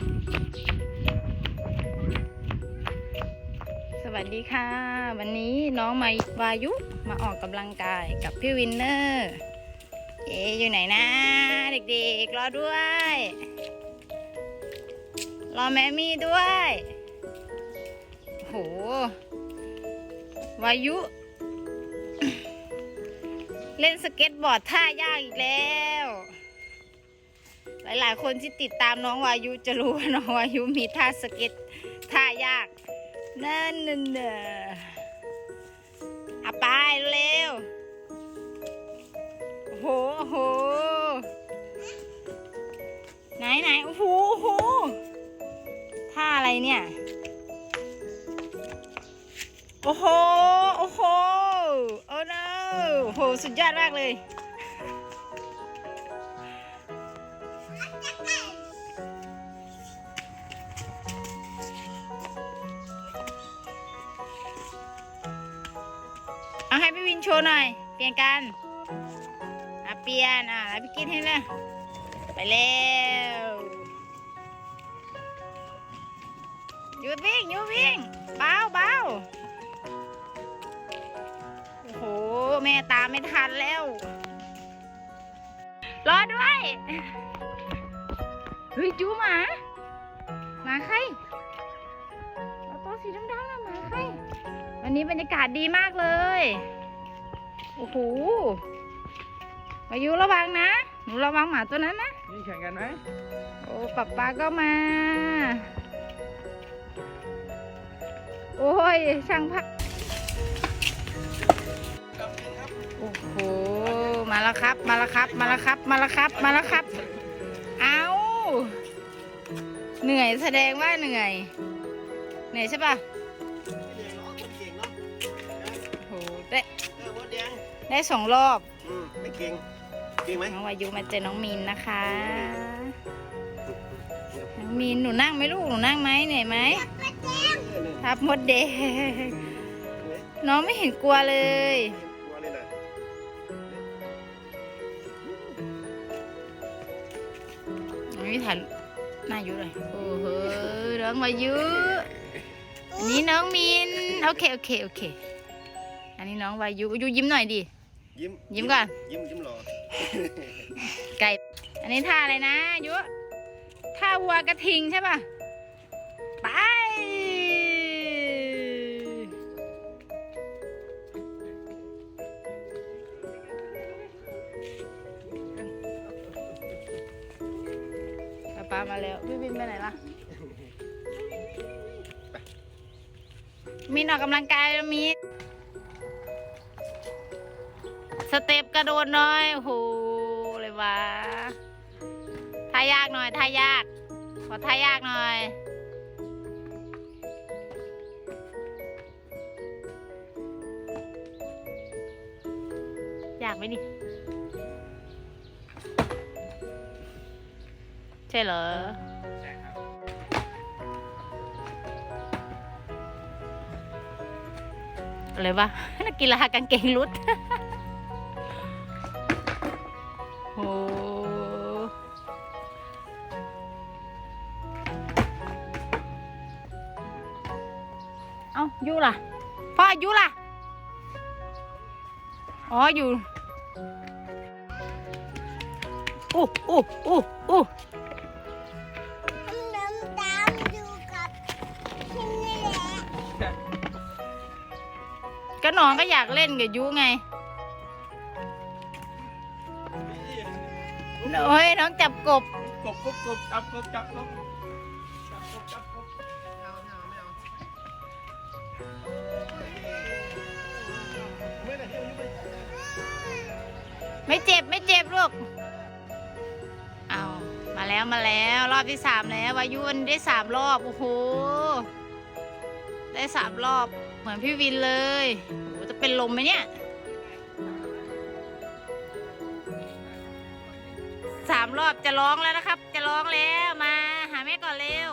สวัสดีค่ะ วันนี้น้องมาวายุมาออกกำลังกายกับพี่วินเนอร์เอ๊อยู่ไหนนะเด็กๆ รอด้วย รอแมมี่ด้วยโหวายุ เล่นสเก็ตบอร์ดท่ายากอีกแล้ว หลาย ๆ คนที่ติดตามน้องวายุจะรู้ว่าน้องวายุมีท่าสเก็ตท่ายากนั่นน่ะเนอะอะไปเร็วโอ้โหโหไหนไหนโอ้โหโอ้โหท่าอะไรเนี่ย โอ้โห โอ้โห โอ้ no โอ้โห สุดยอดมากเลย เอาให้พี่วินโชว์หน่อย เปลี่ยนกันอะเปลี่ยนอะแล้วพี่กินให้เลยไปแล้วหยุดวิ่งหยุดวิ่งเบาเบาโอ้โห แม่ตามไม่ทันแล้ว รอด้วยเฮ้ยจูหมาหมาใครเอาตัวสีดำ วันนี้บรรยากาศดีมากเลย โอ้โหมายุระวังนะ หนูระวังหมาตัวนั้นนะ นี่แข่งกันไหมโอ้ป๊าป๊าก็มา โอ้ย ช่างพัก โอ้โห มาแล้วครับ มาแล้วครับ มาแล้วครับ มาแล้วครับ มาแล้วครับ เอาเหนื่อยแสดงว่าเหนื่อย เหนื่อยใช่ปะ ได้เออมดแดงได้สองรอบอืมไม่เก่งเก่งไหมน้องวายุมาเจอน้องมีนนะคะ น้องมีนหนูนั่งไหมลูกหนูนั่งไหมเหนื่อยไหมเออเนี่ยทับมดแดงน้องไม่เห็นกลัวเลย กลัวเลยนะน้องวิถ่ายหน้ายุเลยโอ้โหน้องวายุอันนี้น้องมีนโอเค โอเค โอเค อันนี้น้องวายุวายุยิ้มหน่อยดิ ยิ้มยิ้มก่อน ยิ้มยิ้มหล่อไก่ อันนี้ท่าอะไรนะยุท่าวัวกระทิงใช่ป่ะ ไป ป้าป้ามาแล้ว พี่บินไปไหนล่ะ มีนออกกำลังกายแล้วมีน เต็ปกระโดดหน่อยโอ้โหเลยวะท่ายากหน่อยท่ายาก ขอท่ายากหน่อยอยากไหมดิใช่เหรออะไรวะนักกีฬากางเกงรุด โอ้เอายูล่ะพ่อยูล่ะอ๋ออยู่อู้อู้อู้อู้ โอ้ยน้องจับกบ กบกบกบจับกบจับกบจับกบจับกบไม่เอาไม่เอาไม่เอาไม่ได้เที่ยวนี่ไปไม่เจ็บไม่เจ็บลูก เอามาแล้วมาแล้วรอบที่สามแล้ววายุวันนี้ได้สามรอบโอ้โห ได้สามรอบเหมือนพี่วินเลยโอ้โหจะเป็นลมไหมเนี่ย สามรอบจะร้องแล้วนะครับ จะร้องแล้วมา หาแม่ก่อนเร็ว